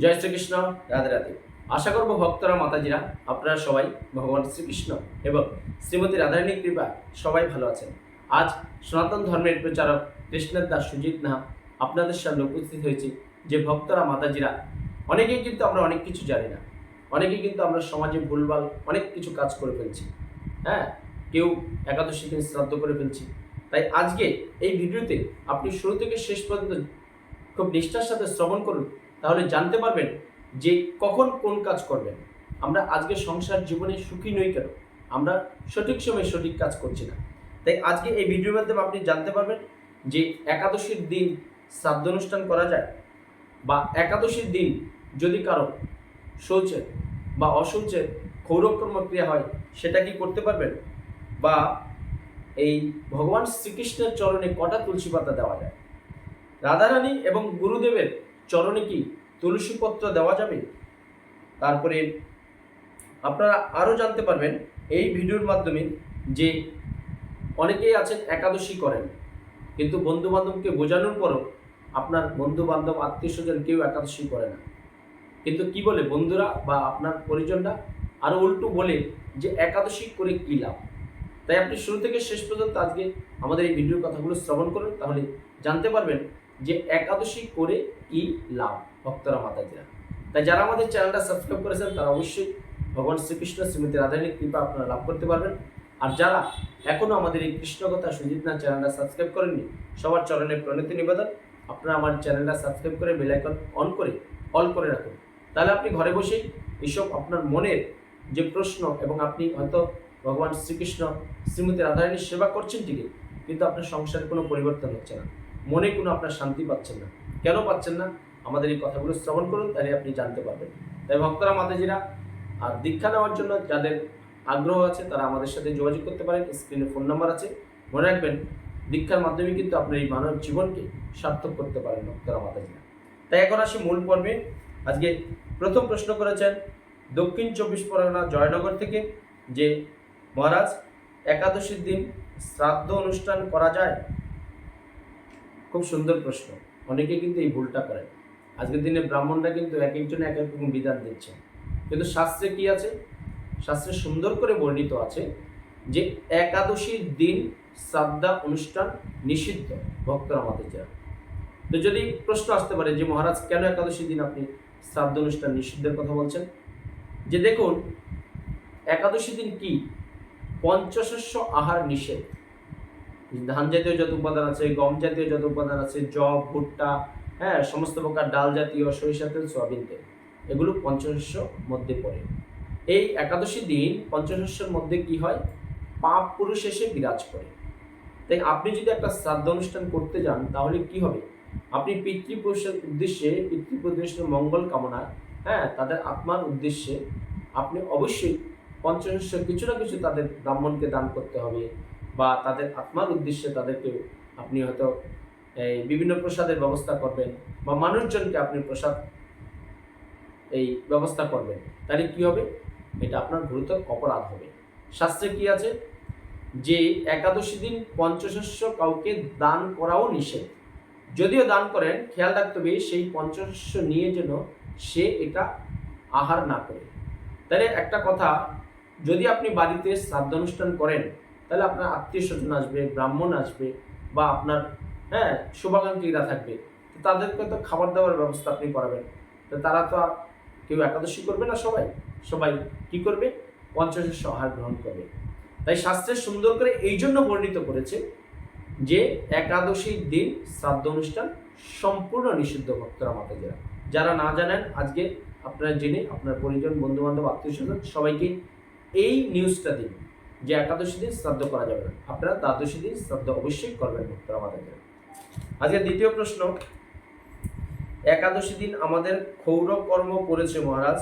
জয় শ্রীকৃষ্ণ, রাধে রাধে। আশা করব ভক্তরা, মাতাজিরা, আপনারা সবাই ভগবান শ্রীকৃষ্ণ এবং শ্রীমতী রাধারানীর কৃপা সবাই ভালো আছেন। আজ সনাতন ধর্মের প্রচারক কৃষ্ণের দাস সুজিত নাহা আপনাদের সামনে উপস্থিত হয়েছি। যে ভক্তরা, মাতাজিরা, অনেকেই কিন্তু আমরা অনেক কিছু জানি না। অনেকেই কিন্তু আমরা সমাজে ভুলভাল অনেক কিছু কাজ করে ফেলছি। হ্যাঁ কেউ একাদশী দিন শ্রাদ্ধ করে ফেলছি। তাই আজকে এই ভিডিওতে আপনি শুরু থেকে শেষ পর্যন্ত খুব নিষ্ঠার সাথে শ্রবণ করুন। তাহলে জানতে পারবেন যে কখন কোন কাজ করবেন। আমরা আজকে সংসার জীবনে সুখী নই কেন? আমরা সঠিক সময়ে সঠিক কাজ করছি না। তাই আজকে এই ভিডিওর মাধ্যমে আপনি জানতে পারবেন যে একাদশীর দিন শ্রাদ্ধ অনুষ্ঠান করা যায় বা একাদশীর দিন যদি কারও শৌচের বা অশৌচের ক্ষৌরকর্ম ক্রিয়া হয়, সেটা কি করতে পারবেন? বা এই ভগবান শ্রীকৃষ্ণের চরণে কটা তুলসী পাতা দেওয়া যায়? রাধারানী এবং গুরুদেবের চরণে কি তুলসী পত্র দেওয়া যাবে? তারপরে আপনারা আরও জানতে পারবেন এই ভিডিওর মাধ্যমে যে অনেকেই আছেন একাদশী করেন, কিন্তু বন্ধু বান্ধবকে বোঝানোর পরও আপনার বন্ধু বান্ধব আত্মীয় স্বজন কেউ একাদশী করে না। কিন্তু কি বলে বন্ধুরা বা আপনার পরিজনরা? আরও উল্টো বলে যে একাদশী করে কী লাভ? তাই আপনি শুরু থেকে শেষ পর্যন্ত আজকে আমাদের এই ভিডিওর কথাগুলো শ্রবণ করুন, তাহলে জানতে পারবেন যে একাদশী করে কি লাভ ভক্তরা মাতাজিরা? তাই যারা আমাদের চ্যানেলটা সাবস্ক্রাইব করেছেন, তারা অবশ্যই ভগবান শ্রীকৃষ্ণ, শ্রীমতী রাধারণীর কৃপা আপনারা লাভ করতে পারবেন। আর যারা এখনও আমাদের এই কৃষ্ণকথা সুজিত না চ্যানেলটা সাবস্ক্রাইব করেননি, সবার চরণে প্রণতি নিবেদন, আপনারা আমার চ্যানেলটা সাবস্ক্রাইব করে বেল আইকন অন করে, অল করে রাখুন। তাহলে আপনি ঘরে বসেই এইসব আপনার মনের যে প্রশ্ন এবং আপনি হয়তো ভগবান শ্রীকৃষ্ণ, শ্রীমতী রাধারানীর সেবা করছেন ঠিকই, কিন্তু আপনার সংসারে কোনো পরিবর্তন হচ্ছে না। মনে কোনো আপনার শান্তি পাচ্ছেন না। কেন পাচ্ছেন না? আমাদের এই কথাগুলো শ্রবণ করুন, তাহলে আপনি জানতে পারবেন। তাই ভক্তরা, মাতাজিরা, আর দীক্ষা নেওয়ার জন্য যাদের আগ্রহ আছে, তারা আমাদের সাথে যোগাযোগ করতে পারেন। স্ক্রিনে ফোন নাম্বার আছে। মনে রাখবেন, দীক্ষার মাধ্যমে কিন্তু আপনার এই মানব জীবনকে সার্থক করতে পারেন ভক্তরা, মাতাজিরা। তাই এখন আসি মূল পর্বে। আজকে প্রথম প্রশ্ন করেছেন দক্ষিণ চব্বিশ পরগনা জয়নগর থেকে যে, মহারাজ, একাদশীর দিন শ্রাদ্ধ অনুষ্ঠান করা যায়? খুব সুন্দর প্রশ্ন। অনেকে কিন্তু এই ভুলটা করে। আজকের দিনে ব্রাহ্মণরা কিন্তু এক একজন এক এক রকম বিধান দিচ্ছেন কিন্তু শাস্ত্রে কি আছে? শাস্ত্রে সুন্দর করে বর্ণিত আছে যে একাদশীর দিন শ্রাদ্ধা অনুষ্ঠান নিষিদ্ধ ভক্তরা আমাদের যা তো যদি প্রশ্ন আসতে পারে যে মহারাজ, কেন একাদশীর দিন আপনি শ্রাদ্ধ অনুষ্ঠান নিষিদ্ধের কথা বলছেন? যে দেখুন, একাদশী দিন কি? পঞ্চশস্য আহার নিষেধ। ধান জাতীয় যত উপাদান আছে, গম জাতীয় যত উপাদান আছে জব ভুট্টা হ্যাঁ সমস্ত প্রকার ডাল জাতীয়, সরিষা তেল, সয়াবিন তেল, এগুলো পঞ্চশস্য মধ্যে পড়ে। এই একাদশী দিন পঞ্চশস্যের মধ্যে কি হয়? পাপ পুরুষ এসে বিরাজ করে। তাই আপনি যদি একটা শ্রাদ্ধ অনুষ্ঠান করতে যান, তাহলে কি হবে? আপনি পিতৃপুরুষের উদ্দেশ্যে, পিতৃপুরুষের মঙ্গল কামনায় হ্যাঁ তাদের আত্মার উদ্দেশ্যে আপনি অবশ্যই পঞ্চশস্য কিছু না কিছু তাদের ব্রাহ্মণকে দান করতে হবে। বা তাদের আত্মার উদ্দেশ্যে তাদেরকে আপনি হয়তো এই বিভিন্ন প্রসাদের ব্যবস্থা করবেন বা মানুষজনকে আপনি প্রসাদ এই ব্যবস্থা করবেন, তাহলে কি হবে? এটা আপনার গুরুতর অপরাধ হবে। শাস্ত্রে কি আছে? যে একাদশী দিন পঞ্চশস্য কাউকে দান করাও নিষেধ। যদিও দান করেন, খেয়াল রাখতে হবে সেই পঞ্চশস্য নিয়ে যেন সে এটা আহার না করে। তাহলে একটা কথা, যদি আপনি বাড়িতে শ্রাদ্ধানুষ্ঠান করেন তাহলে আপনার আত্মীয় স্বজন আসবে, ব্রাহ্মণ আসবে বা আপনার হ্যাঁ শুভাকাঙ্ক্ষীরা থাকবে। তাদেরকে তো খাবার দাবার ব্যবস্থা আপনি করাবেন। তো তারা তো আর কেউ একাদশী করবে না সবাই। সবাই কি করবে? পঞ্চশস্য আহার গ্রহণ করবে। তাই শাস্ত্রে সুন্দর করে এই জন্য বর্ণিত করেছে যে একাদশীর দিন শ্রাদ্ধ অনুষ্ঠান সম্পূর্ণ নিষিদ্ধ ভক্তরা মাতাজিরা যারা। না জানেন, আজকে আপনারা জেনে আপনার পরিজন বন্ধু বান্ধব আত্মীয় স্বজন সবাইকে এই নিউজটা দিন। যে একাদশী দিন শ্রাদ্ধ করা যাবে। না আপনারা দ্বাদশী দিন শ্রাদ্ধ অবশ্যই করবেন ভক্তরা মাতাজিরা আজকে দ্বিতীয় প্রশ্ন, একাদশী দিন আমাদের ক্ষৌর কর্ম পড়েছে মহারাজ,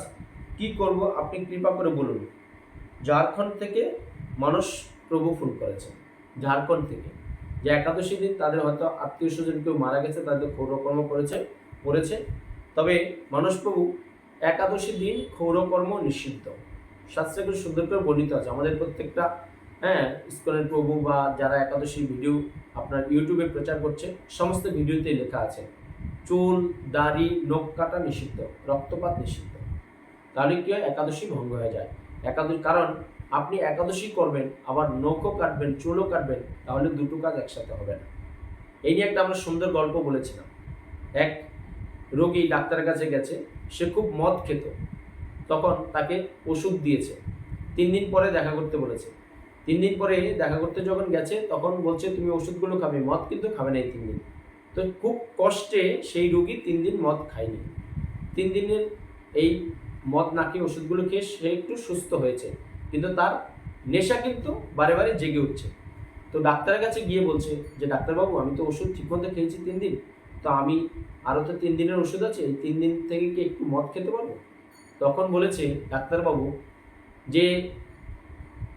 কি করব আপনি কৃপা করে বলুন। ঝাড়খণ্ড থেকে মানুষ প্রভু ফোন করেছেন। ঝাড়খণ্ড থেকে। যে একাদশী দিন তাদের হয়তো আত্মীয় স্বজন কেউ মারা গেছে, তাদের ক্ষৌরকর্ম করেছে পড়েছে তবে মানুষ প্রভু, একাদশী দিন ক্ষৌরকর্ম নিষিদ্ধ। শাস্ত্রে খুব সুন্দর করে বর্ণিত আছে। আমাদের প্রত্যেকটা হ্যাঁ ইস্কনের প্রভু বা যারা একাদশী ভিডিও আপনার ইউটিউবে প্রচার করছে, সমস্ত ভিডিওতেই লেখা আছে, চুল, দাড়ি, নখ কাটা নিষিদ্ধ, রক্তপাত নিষিদ্ধ। তাহলে কি হয়? একাদশী ভঙ্গ হয়ে যায়। একাদশী, কারণ আপনি একাদশী করবেন, আবার নখও কাটবেন, চুলও কাটবেন, তাহলে দুটো কাজ একসাথে হবে না। এই নিয়ে একটা আমরা সুন্দর গল্প বলেছিলাম। এক রোগী ডাক্তারের কাছে গেছে, সে খুব মদ খেত। তখন তাকে ওষুধ দিয়েছে। তিন দিন পরে দেখা করতে বলেছে। তিন দিন পরে দেখা করতে যখন গেছে, তখন বলছে, তুমি ওষুধগুলো খাবে, মদ কিন্তু খাবে না এই তিন দিন। তো খুব কষ্টে সেই রোগী তিন দিন মদ খায়নি। তিন দিনের এই মদ না খেয়ে ওষুধগুলো খেয়ে সে একটু সুস্থ হয়েছে। কিন্তু তার নেশা কিন্তু বারে বারে জেগে উঠছে। তো ডাক্তারের কাছে গিয়ে বলছে যে, ডাক্তারবাবু, আমি তো ওষুধ ঠিকমতো খেয়েছি তিন দিন। তো আমি আরও তো তিন দিনের ওষুধ আছে, এই তিন দিন থেকে কি একটু মদ খেতে পারব? তখন বলেছে ডাক্তারবাবু যে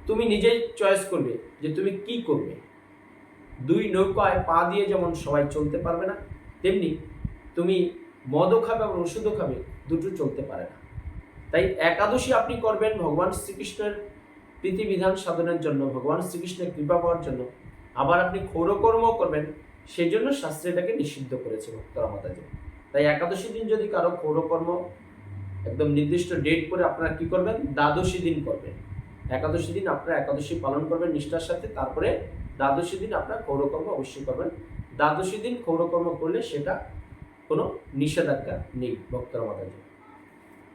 তুমি নিজেই চয়েস করবে যে তুমি কি করবে। দুই নৌকায় পা দিয়ে যেমন সবাই চলতে পারবে না, তেমনি তুমি মদও খাবে এবং ওষুধও খাবে, দুটো চলতে পারে না। তাই একাদশী আপনি করবেন ভগবান শ্রীকৃষ্ণের প্রীতিবিধান সাধনের জন্য, ভগবান শ্রীকৃষ্ণের কৃপা পাওয়ার জন্য। আবার আপনি ক্ষৌরকর্ম করবেন, সেই জন্য শাস্ত্রে এটাকে নিষিদ্ধ করেছে ভক্তরা মাতাজি। তাই একাদশী দিন যদি কারও ক্ষৌরকর্ম একদম নির্দিষ্ট ডেট করে আপনারা কি করবেন? দ্বাদশী দিন করবেন। একাদশী দিন আপনারা একাদশী পালন করবেন নিষ্ঠার সাথে, তারপরে দ্বাদশী দিন আপনারা ক্ষৌরকর্ম অবশ্যই করবেন। দ্বাদশী দিন ক্ষৌরকর্ম করলে সেটা কোনো নিষেধাজ্ঞা নেই ভক্তরা মাতাজি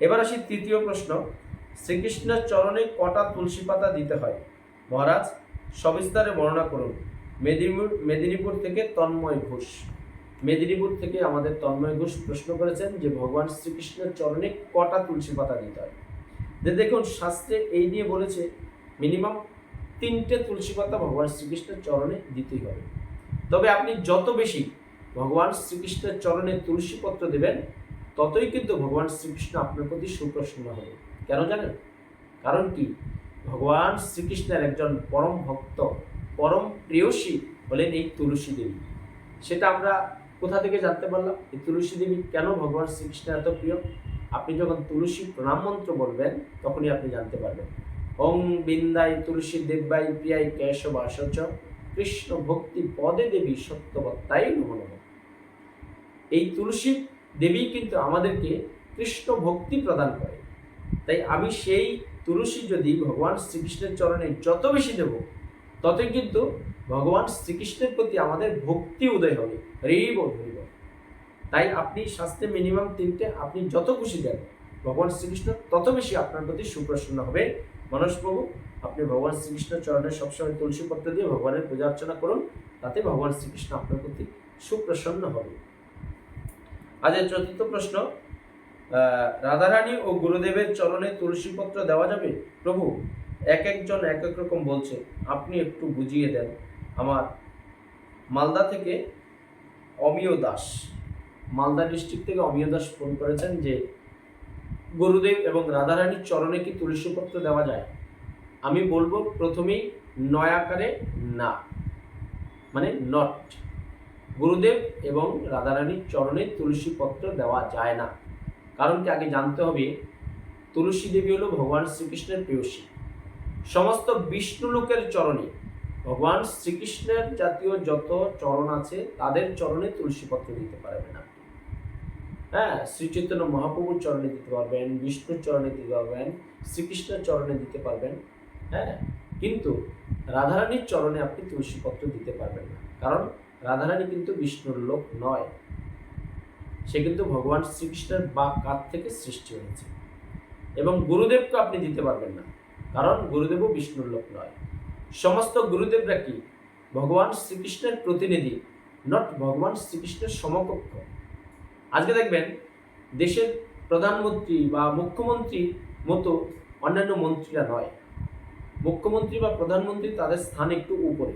এবার আসি তৃতীয় প্রশ্ন। শ্রীকৃষ্ণের চরণে কটা তুলসী পাতা দিতে হয়? মহারাজ, সবিস্তারে বর্ণনা করুন। মেদিনীপুর মেদিনীপুর থেকে তন্ময় ঘোষ। মেদিনীপুর থেকে আমাদের তন্ময় ঘোষ প্রশ্ন করেছেন যে ভগবান শ্রীকৃষ্ণের চরণে কটা তুলসী পাতা দিতে হয়? যে দেখুন, শাস্ত্রে এই নিয়ে বলেছে মিনিমাম তিনটে তুলসী পাতা ভগবান শ্রীকৃষ্ণের চরণে দিতেই হবে। তবে আপনি যত বেশি ভগবান শ্রীকৃষ্ণের চরণে তুলসী পত্র দেবেন, ততই কিন্তু ভগবান শ্রীকৃষ্ণ আপনার প্রতি সুপ্রসন্ন হবে। কেন জানেন? কারণ কি? ভগবান শ্রীকৃষ্ণের একজন পরম ভক্ত, পরম প্রেয়সী হলেন এই তুলসী দেবী। সেটা আমরা কোথা থেকে জানতে পারলাম? এই তুলসী দেবী কেন ভগবান শ্রীকৃষ্ণের এত প্রিয়? আপনি যখন তুলসী প্রণাম মন্ত্র বলবেন, তখনই আপনি জানতে পারবেন। ওং বিন্দাই তুলসী দেব্যাই প্রিয়াই কেশবাসচ, কৃষ্ণ ভক্তি পদে দেবী সত্যবত্তাই নম নম। এই তুলসী দেবী কিন্তু আমাদেরকে কৃষ্ণ ভক্তি প্রদান করে। তাই আমি সেই তুলসী যদি ভগবান শ্রীকৃষ্ণের চরণে যত বেশি দেব, ততই কিন্তু ভগবান শ্রীকৃষ্ণের প্রতি আমাদের ভক্তি উদয় হবে। হরিব হরিব তাই আপনি শাস্ত্রে মিনিমাম তিনটে আপনি যত খুশি দেন, ভগবান শ্রীকৃষ্ণ তত বেশি আপনার প্রতি সুপ্রসন্ন হবে। মানসবাবু আপনি ভগবান শ্রীকৃষ্ণ চরণে সবসময় তুলসী পত্র দিয়ে ভগবানের পূজা অর্চনা করুন, তাতে ভগবান শ্রীকৃষ্ণ আপনার প্রতি সুপ্রসন্ন হবে। আজের চতুর্থ প্রশ্ন রাধারানী ও গুরুদেবের চরণে তুলসী পত্র দেওয়া যাবে? প্রভু, এক একজন এক এক রকম বলছে, আপনি একটু বুঝিয়ে দেন। আমার মালদা থেকে অমিয় দাস। মালদা ডিস্ট্রিক্ট থেকে অমিয় দাস ফোন করেছেন যে, গুরুদেব এবং রাধারানীর চরণে কি তুলসী পত্র দেওয়া যায়? আমি বলব প্রথমেই নয় আকারে না। মানে নট গুরুদেব এবং রাধারানীর চরণে তুলসী পত্র দেওয়া যায় না। কারণ কি আগে জানতে হবে, তুলসী দেবী হলো ভগবান শ্রীকৃষ্ণের প্রেয়সী। সমস্ত বিষ্ণু লোকের চরণে ভগবান শ্রীকৃষ্ণের জাতীয় যত চরণ আছে, তাদের চরণে তুলসী পত্র দিতে পারবেন আপনি। হ্যাঁ শ্রীচৈতন্য মহাপ্রভুর চরণে দিতে পারবেন, বিষ্ণুর চরণে দিতে পারবেন, শ্রীকৃষ্ণের চরণে দিতে পারবেন হ্যাঁ। কিন্তু রাধারানীর চরণে আপনি তুলসী পত্র দিতে পারবেন না। কারণ রাধারানী কিন্তু বিষ্ণুর লোক নয়। সে কিন্তু ভগবান শ্রীকৃষ্ণের বা কাত থেকে সৃষ্টি হয়েছে। এবং গুরুদেবকে আপনি দিতে পারবেন না। কারণ গুরুদেবও বিষ্ণুর লোক নয়। সমস্ত গুরুদেবরা কি? ভগবান শ্রীকৃষ্ণের প্রতিনিধি নট ভগবান শ্রীকৃষ্ণের সমকক্ষ। আজকে দেখবেন, দেশের প্রধানমন্ত্রী বা মুখ্যমন্ত্রী মতো অন্যান্য মন্ত্রীরা নয়। মুখ্যমন্ত্রী বা প্রধানমন্ত্রী তাদের স্থান একটু উপরে।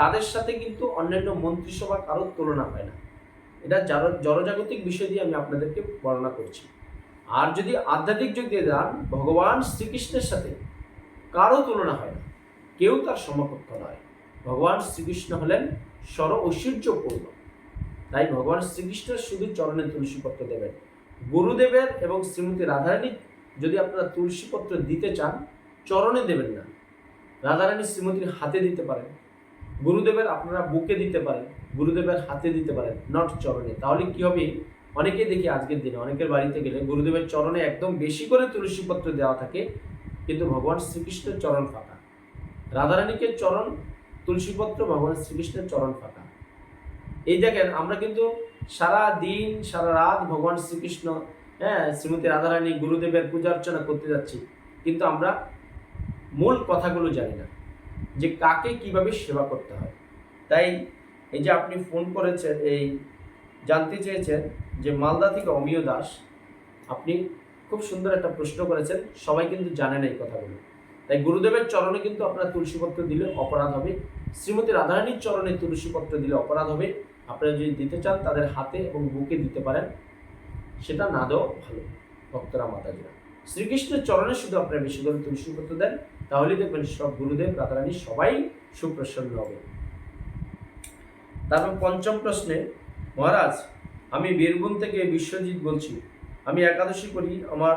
তাদের সাথে কিন্তু অন্যান্য মন্ত্রিসভা কারোর তুলনা হয় না। এটা জড়জাগতিক বিষয় দিয়ে আমি আপনাদেরকে বর্ণনা করছি। আর যদি আধ্যাত্মিক যোগ দিয়ে যান, ভগবান শ্রীকৃষ্ণের সাথে কারও তুলনা হয় না। কেউ তার সমকক্ষ নয়। ভগবান শ্রীকৃষ্ণ হলেন সর ঐশ্বর্যপূর্ণ তাই ভগবান শ্রীকৃষ্ণের শুধু চরণে তুলসীপত্র দেবেন। গুরুদেবের এবং শ্রীমতী রাধারানী যদি আপনারা তুলসীপত্র দিতে চান, চরণে দেবেন না। রাধারানী শ্রীমতীর হাতে দিতে পারেন। গুরুদেবের আপনারা বুকে দিতে পারেন। গুরুদেবের হাতে দিতে পারেন, নট চরণে। তাহলে কি হবে? অনেকে দেখি আজকের দিনে, অনেকের বাড়িতে গেলে গুরুদেবের চরণে একদম বেশি করে তুলসী পত্র দেওয়া থাকে, কিন্তু ভগবান শ্রীকৃষ্ণের চরণ ফাঁকা। রাধারানীকে চরণ, তুলসীপত্র, ভগবান শ্রীকৃষ্ণের চরণ ফাঁকা। এই দেখেন, আমরা কিন্তু সারা দিন, সারা রাত ভগবান শ্রীকৃষ্ণ হ্যাঁ শ্রীমতী রাধারানী গুরুদেবের পূজা অর্চনা করতে যাচ্ছি। কিন্তু আমরা মূল কথাগুলো জানি না, যে কাকে কীভাবে সেবা করতে হয়। তাই এই যে আপনি ফোন করেছেন, এই জানতে চেয়েছেন যে মালদা থেকে অমিয় দাস, আপনি খুব সুন্দর একটা প্রশ্ন করেছেন, সবাই কিন্তু জানেন এই কথাগুলো। তাই গুরুদেবের চরণে কিন্তু আপনার তুলসীপত্র দিলে অপরাধ হবে। শ্রীমতী রাধারানীর চরণে তুলসীপত্র দিলে অপরাধ হবে। আপনারা যদি দিতে চান, তাদের হাতে এবং বুকে দিতে পারেন। সেটা না দেওয়া ভালো, ভক্তরা, মাতাজিরা। শ্রীকৃষ্ণের চরণে শুধু আপনারা বেশি করে তুলসীপত্র দেন তাহলেই দেখবেন সব গুরুদেব, রাধারানী সবাই সুপ্রসন্ন হবে। তারপর পঞ্চম প্রশ্নে, মহারাজ, আমি বীরভূম থেকে বিশ্বজিৎ বলছি। আমি একাদশী করি, আমার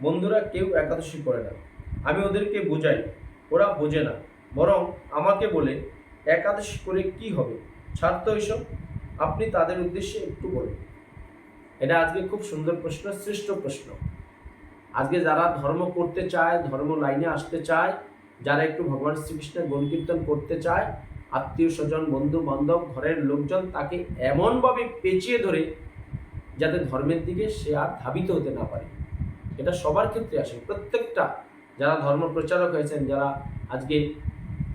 বন্ধুরা কেউ একাদশী করে না। আমি ওদেরকে বোঝাই। ওরা বোঝে না। বরং আমাকে বলে, একাদশ করে কি হবে? ছাড় তো এইসব আপনি তাদের উদ্দেশ্যে একটু বলুন। এটা আজকে খুব সুন্দর প্রশ্ন, শ্রেষ্ঠ প্রশ্ন। আজকে যারা ধর্ম করতে চায়, ধর্ম লাইনে আসতে চায়, যারা একটু ভগবান শ্রীকৃষ্ণের গুণ কীর্তন করতে চায়, আত্মীয় স্বজন, বন্ধু বান্ধব, ঘরের লোকজন তাকে এমনভাবে পেঁচিয়ে ধরে, যাতে ধর্মের দিকে সে আর ধাবিত হতে না পারে। এটা সবার ক্ষেত্রে আসে। প্রত্যেকটা যারা ধর্ম প্রচারক হয়েছেন, যারা আজকে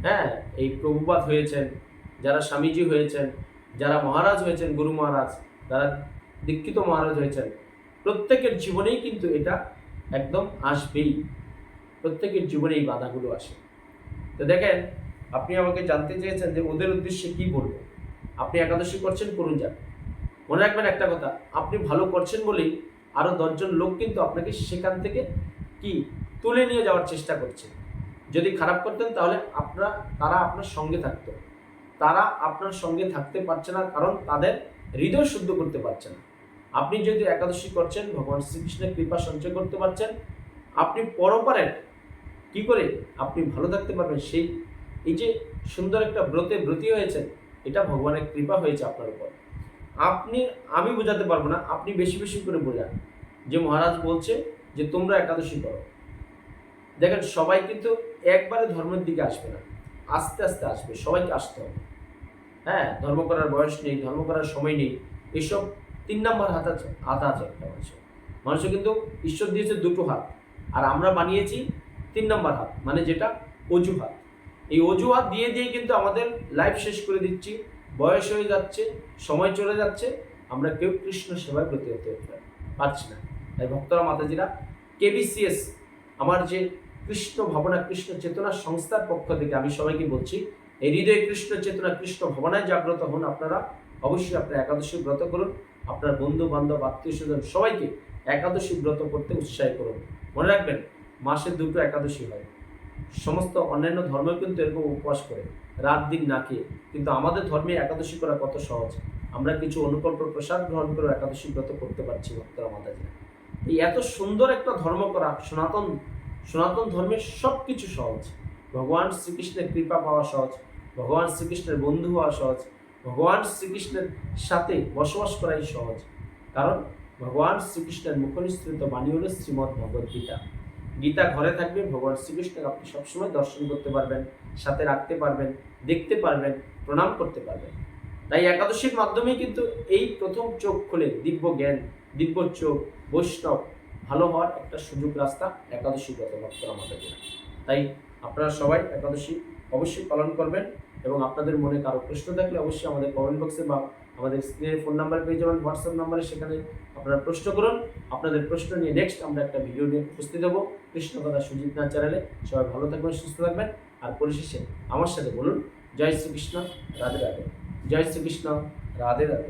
হ্যাঁ এই প্রভুপাত হয়েছেন, যারা স্বামীজি হয়েছেন, যারা মহারাজ হয়েছেন, গুরু মহারাজ, যারা দীক্ষিত মহারাজ হয়েছেন, প্রত্যেকের জীবনেই কিন্তু এটা একদম আসবেই। প্রত্যেকের জীবনে এই বাধাগুলো আসে। তো দেখেন, আপনি আমাকে জানতে চেয়েছেন যে ওদের উদ্দেশ্যে কি বলব? আপনি একাদশী করছেন, করুন যান। মনে রাখবেন একটা কথা, আপনি ভালো করছেন বলেই আরও দশজন লোক কিন্তু আপনাকে সেখান থেকে কি তুলে নিয়ে যাওয়ার চেষ্টা করছে। যদি খারাপ করতেন তাহলে আপনার, তারা আপনার সঙ্গে থাকতো। তারা আপনার সঙ্গে থাকতে পারছে না কারণ তাদের হৃদয় শুদ্ধ করতে পারছে না। আপনি যদি একাদশী করছেন, ভগবান শ্রীকৃষ্ণের কৃপা সঞ্চয় করতে পারছেন, আপনি পরপারের কি করে আপনি ভালো থাকতে পারবেন সেই, এই যে সুন্দর একটা ব্রতে ব্রতী হয়েছেন, এটা ভগবানের কৃপা হয়েছে আপনার উপর। আপনি, আমি বোঝাতে পারব না, আপনি বেশি বেশি করে বোঝান। যে মহারাজ বলছে যে তোমরা একাদশী করো। দেখেন, সবাই কিন্তু একবারে ধর্মের দিকে আসবে না। আস্তে আস্তে আসবে, সবাইকে আসতে হবে। হ্যাঁ ধর্ম করার বয়স নেই, ধর্ম করার সময় নেই, এসব তিন নম্বর হাত আছে হাত আছে একটা মানুষের। মানুষের কিন্তু ঈশ্বর দিয়েছে দুটো হাত, আর আমরা বানিয়েছি তিন নম্বর হাত মানে যেটা অজুহাত। এই অজুহাত দিয়ে দিয়ে কিন্তু আমাদের লাইফ শেষ করে দিচ্ছি, বয়স হয়ে যাচ্ছে, সময় চলে যাচ্ছে, আমরা কেউ কৃষ্ণ সেবায় ব্রতী হতে পারছি না। তাই ভক্তরা, মাতাজিরা কেবিসিএস আমার যে কৃষ্ণ ভাবনা, কৃষ্ণ চেতনা সংস্থার পক্ষ থেকে আমি সবাইকে বলছি, এই হৃদয় কৃষ্ণ চেতনা, কৃষ্ণ ভাবনায় জাগ্রত হন আপনারা। অবশ্যই আপনার একাদশী ব্রত করুন, আপনার বন্ধু বান্ধব আত্মীয় স্বজন সবাইকে একাদশী ব্রত করতে উৎসাহ করুন। মনে রাখবেন, মাসে দুটো একাদশী হয়। সমস্ত অন্যান্য ধর্ম কিন্তু এরকম উপবাস করে, রাত দিন না খেয়ে। কিন্তু আমাদের ধর্মে একাদশী করা কত সহজ? আমরা কিছু অনুকল্প, প্রসাদ গ্রহণ করে একাদশী ব্রত করতে পারছি ভক্তরা মাতাজি এই এত সুন্দর একটা ধর্ম করা, সনাতন সনাতন ধর্মের সব কিছু সহজ। ভগবান শ্রীকৃষ্ণের কৃপা পাওয়া সহজ, ভগবান শ্রীকৃষ্ণের বন্ধু হওয়া সহজ, ভগবান শ্রীকৃষ্ণের সাথে বসবাস করাই সহজ। কারণ ভগবান শ্রীকৃষ্ণের মুখনিস্তৃত বাণী হল শ্রীমদ্ ভগবদ গীতা। গীতা ঘরে থাকবে, ভগবান শ্রীকৃষ্ণকে আপনি সবসময় দর্শন করতে পারবেন, সাথে রাখতে পারবেন, দেখতে পারবেন, প্রণাম করতে পারবেন। তাই একাদশীর মাধ্যমে কিন্তু এই প্রথম চোখ খুলে দিব্য জ্ঞান, দিব্য চোখ, বৈষ্ণব ভালো হওয়ার একটা সুযোগ রাস্তা একাদশী ব্রত ভক্তরা মাতাজিরা তাই আপনারা সবাই একাদশী অবশ্যই পালন করবেন এবং আপনাদের মনে কারও প্রশ্ন থাকলে অবশ্যই আমাদের কমেন্ট বক্সে বা আমাদের স্ক্রিনের ফোন নাম্বার পেয়ে যাবেন। হোয়াটসঅ্যাপ নাম্বারে সেখানে আপনারা প্রশ্ন করুন। আপনাদের প্রশ্ন নিয়ে নেক্সট আমরা একটা ভিডিও নিয়ে উপস্থিত হব। কৃষ্ণ কথা সুজিত না চ্যানেলে সবাই ভালো থাকবেন, সুস্থ থাকবেন। আর পরিশেষে আমার সাথে বলুন, জয় শ্রীকৃষ্ণ, রাধে রাধে। জয় শ্রীকৃষ্ণ, রাধে রাধে।